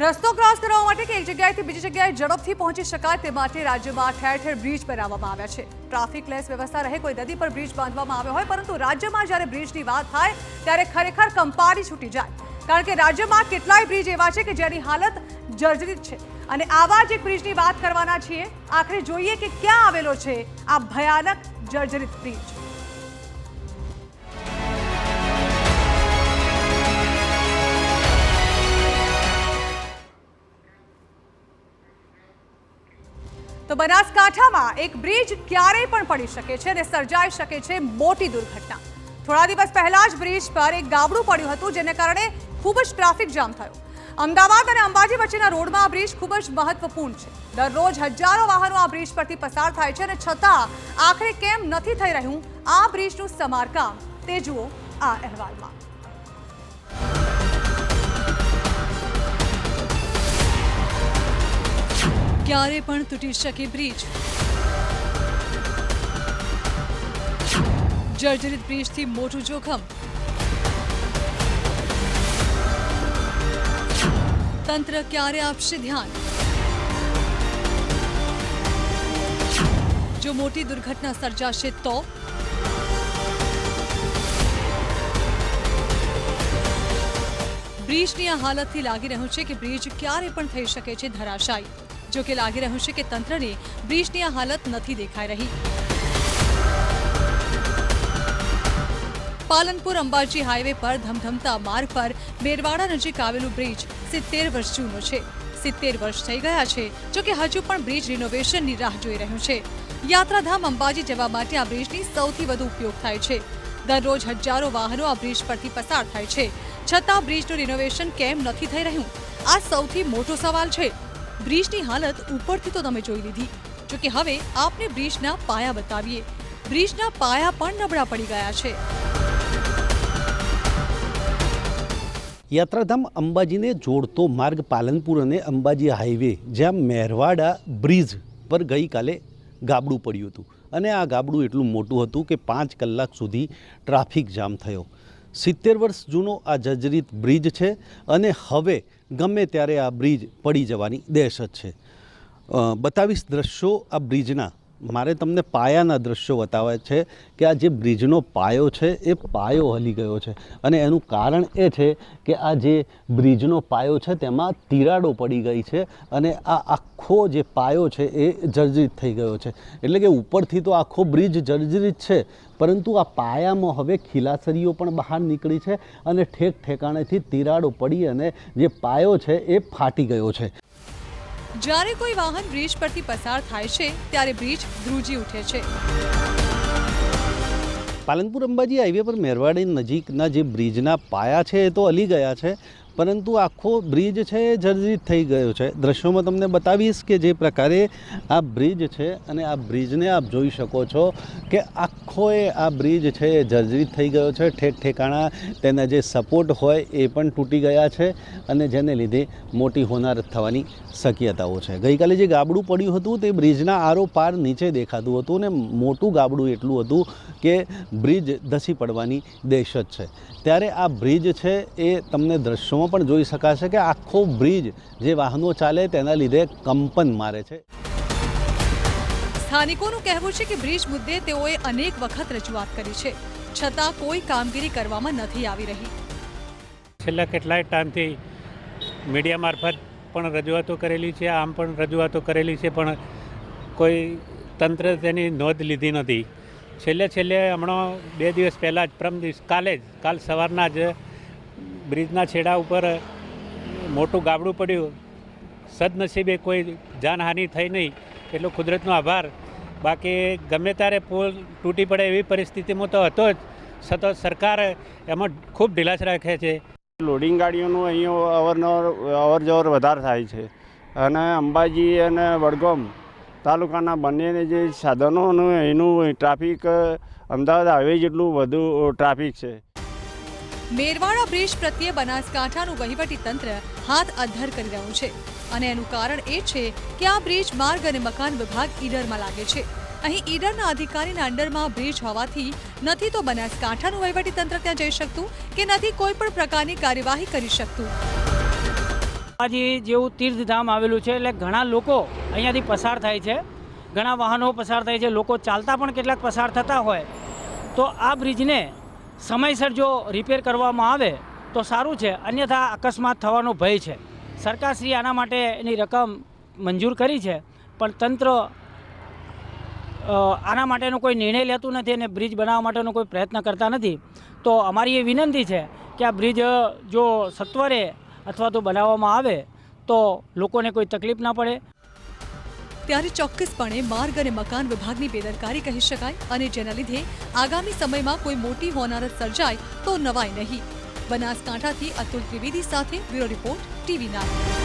રસ્તો ક્રોસ કરવા માટે કે એક જગ્યાએથી બીજી જગ્યાએ ઝડપથી પહોંચી શકાય તે માટે રાજ્યમાં ઠેર ઠેર બ્રિજ બનાવવામાં આવ્યા છે. ટ્રાફિક લેસ વ્યવસ્થા રહે, કોઈ નદી પર બ્રિજ બાંધવામાં આવ્યો હોય, પરંતુ રાજ્યમાં જ્યારે બ્રિજની વાત થાય, ત્યારે ખરેખર કંપારી છૂટી જાય. કારણ કે રાજ્યમાં કેટલાય બ્રિજ એવા છે કે જેની હાલત જર્જરિત છે. અને આવા જ એક બ્રિજની વાત કરવાના છીએ. આખરે જોઈએ કે ક્યાં આવેલો છે આ ભયાનક જર્જરિત બ્રિજ. તો બનાસકાંઠામાં એક બ્રિજ ક્યારેય પણ પડી શકે છે અને સર્જાઈ શકે છે મોટી દુર્ઘટના. થોડા દિવસ પહેલા જ બ્રિજ પર એક ગાબડું પડ્યું હતું, જેને કારણે ખૂબ જ ટ્રાફિક જામ થયો. અમદાવાદ અને અંબાજી વચ્ચેના રોડમાં આ બ્રિજ ખૂબ જ મહત્વપૂર્ણ છે. દરરોજ હજારો વાહનો આ બ્રિજ પરથી પસાર થાય છે અને છતાં આખરે કેમ નથી થઈ રહ્યું આ બ્રિજનું સમારકામ, તે જુઓ આ અહેવાલમાં. ક્યારે પણ તૂટી શકે બ્રિજ જર્જરિત બ્રિજથી મોટું જોખમ તંત્ર ક્યારે આપશે ધ્યાન જો મોટી દુર્ઘટના સર્જાશે તો બ્રિજની આ હાલતથી લાગી રહ્યું છે કે બ્રિજ ક્યારે પણ થઈ શકે છે ધરાશાયી જો કે લાગી રહ્યું છે કે તંત્રને બ્રિજની આ હાલત નથી દેખાઈ રહી. પાલનપુર અંબાજી હાઈવે પર ધમધમતા માર્ગ પર બેરવાડા નજીક આવેલું બ્રિજ સિત્તેર વર્ષ જૂનું છે. સિત્તેર વર્ષ થઈ ગયા છે, જો કે હજુ પણ બ્રિજ રિનોવેશનની રાહ જોઈ રહ્યું છે. યાત્રાધામ અંબાજી જવા માટે આ બ્રિજની સૌથી વધુ ઉપયોગ થાય છે. દરરોજ હજારો વાહનો આ બ્રિજ પરથી પસાર થાય છે. છતાં બ્રિજનું રિનોવેશન કેમ નથી થઈ રહ્યું? આ સૌથી મોટો સવાલ છે. બ્રિજની હાલત ઉપરથી તો તમે જોઈ લીધી. જો કે હવે આપને બ્રિજના પાયા બતાવીએ. બ્રિજના પાયા પણ નબળા પડી ગયા છે. યાત્રાધામ અંબાજીને જોડતો માર્ગ પાલનપુર અને અંબાજી હાઈવે, જ્યાં મહેરવાડા બ્રિજ પર ગઈકાલે ગાબડું પડ્યું હતું. અને આ ગાબડું એટલું મોટું હતું કે પાંચ કલાક સુધી ટ્રાફિક જામ થયો. સિત્તેર વર્ષ જૂનો આ જર્જરિત બ્રિજ છે અને હવે ગમે ત્યારે આ બ્રિજ પડી જવાની દહેશત છે. બતાવીશ દ્રશ્યો આ બ્રિજના. મારે તમને પાયાના દ્રશ્યો બતાવે છે કે આ જે બ્રિજનો પાયો છે, એ પાયો હલી ગયો છે. અને એનું કારણ એ છે કે આ જે બ્રિજનો પાયો છે, તેમાં તિરાડો પડી ગઈ છે અને આ આખો જે પાયો છે, એ જર્જરિત થઈ ગયો છે. એટલે કે ઉપરથી તો આખો બ્રિજ જર્જરિત છે, પરંતુ આ પાયામાં હવે ખીલાસરીઓ પણ બહાર નીકળી છે અને ઠેક ઠેકાણેથી તિરાડો પડી અને જે પાયો છે, એ ફાટી ગયો છે. જ્યારે કોઈ વાહન બ્રિજ પરથી પસાર થાય છે, ત્યારે બ્રિજ ધ્રુજી ઉઠે છે. પાલનપુર અંબાજી હાઈવે પર મેરવાડી નજીકના જે બ્રિજના પાયા છે, એ તો હલી ગયા છે. પરંતુ આખો બ્રિજ છે એ જર્જરિત થઈ ગયો છે. દ્રશ્યોમાં તમને બતાવીશ કે જે પ્રકારે આ બ્રિજ છે અને આ બ્રિજને આપ જોઈ શકો છો કે આખો એ આ બ્રિજ છે એ જર્જરિત થઈ ગયો છે. ઠેક ઠેકાણા તેના જે સપોર્ટ હોય એ પણ તૂટી ગયા છે અને જેને લીધે મોટી હોનારત થવાની શક્યતાઓ છે. ગઈકાલે જે ગાબડું પડ્યું હતું તે બ્રિજના આરો પાર નીચે દેખાતું હતું અને મોટું ગાબડું એટલું હતું કે બ્રિજ ધસી પડવાની દહેશત છે. ત્યારે આ બ્રિજ છે એ તમને દ્રશ્યોમાં પણ જોઈ શકાશે કે આખો બ્રિજ જે વાહનો ચાલે તેના લીધે કંપન મારે છે. સ્થાનિકોનું કહેવું છે કે બ્રિજ મુદ્દે તેઓએ અનેક વખત રજૂઆત કરી છે છતાં કોઈ કામગીરી કરવામાં નથી આવી રહી. છેલ્લા કેટલાય ટાઈમથી મીડિયા મારફત પણ રજૂઆતો કરેલી છે આમ પણ રજૂઆતો કરેલી છે પણ કોઈ તંત્ર તેની નોંધ લીધી નથી. છેલ્લે છેલ્લે હમણાં બે દિવસ પહેલાં જ પ્રમ દિવસ કાલે જ કાલ સવારના જ બ્રિજના છેડા ઉપર મોટું ગાબડું પડ્યું. સદનસીબે કોઈ જાનહાનિ થઈ નહીં. એટલો કુદરતનો આભાર. બાકી ગમે ત્યારે પુલ તૂટી પડે એવી પરિસ્થિતિમાં તો હતો જ. છતાં સરકાર એમાં ખૂબ ઢીલાશ રાખે છે. લોડિંગ ગાડીઓનું અહીંયા અવરનવર અવર જવર વધારે થાય છે. અને અંબાજી અને વડગામ તાલુકાના બંનેને જે સાધનોનું એનું ટ્રાફિક અમદાવાદ હાઈવે જેટલું વધુ ટ્રાફિક છે. મેરવાડા બ્રિજ પ્રત્યે બનાસકાંઠાનું વહીવટી તંત્ર હાથ અધ્ધર કરી રહ્યું છે. અને એનું કારણ એ છે કે આ બ્રિજ માર્ગ અને મકાન વિભાગ ઈડરમાં લાગે છે. અહીં ઈડરના અધિકારીના અંડરમાં બ્રિજ હોવાથી નથી તો બનાસકાંઠાનું વહીવટી તંત્ર ત્યાં જઈ શકતું કે નથી કોઈ પણ પ્રકારની કાર્યવાહી કરી શકતું? આજે જેવું તીર્થધામ આવેલું છે એટલે ઘણા લોકો અહીંયાથી પસાર થાય છે. ઘણા વાહનો પસાર થાય છે. લોકો ચાલતા પણ કેટલાક પસાર થતા હોય. તો આ બ્રિજને સમયસર જો રિપેર કરવામાં આવે તો સારું છે. અન્યથા અકસ્માત થવાનો ભય છે. સરકારશ્રી આના માટે એની રકમ મંજૂર કરી છે. પણ તંત્ર આના માટેનો કોઈ નિર્ણય લેતું નથી અને બ્રિજ બનાવવા માટેનો કોઈ પ્રયત્ન કરતા નથી. તો અમારી એ વિનંતી છે કે આ બ્રિજ જો સત્વરે અથવા તો બનાવવામાં આવે તો લોકોને કોઈ તકલીફ ના પડે. ત્યારે ચોક્કસપણે માર્ગ અને મકાન વિભાગની બેદરકારી કહી શકાય અને જેના લીધે આગામી સમયમાં કોઈ મોટી હોનારત સર્જાય તો નવાય નહીં. બનાસકાંઠાથી અતુલ ત્રિવેદી સાથે બ્યુરો રિપોર્ટ ટીવી નાઇન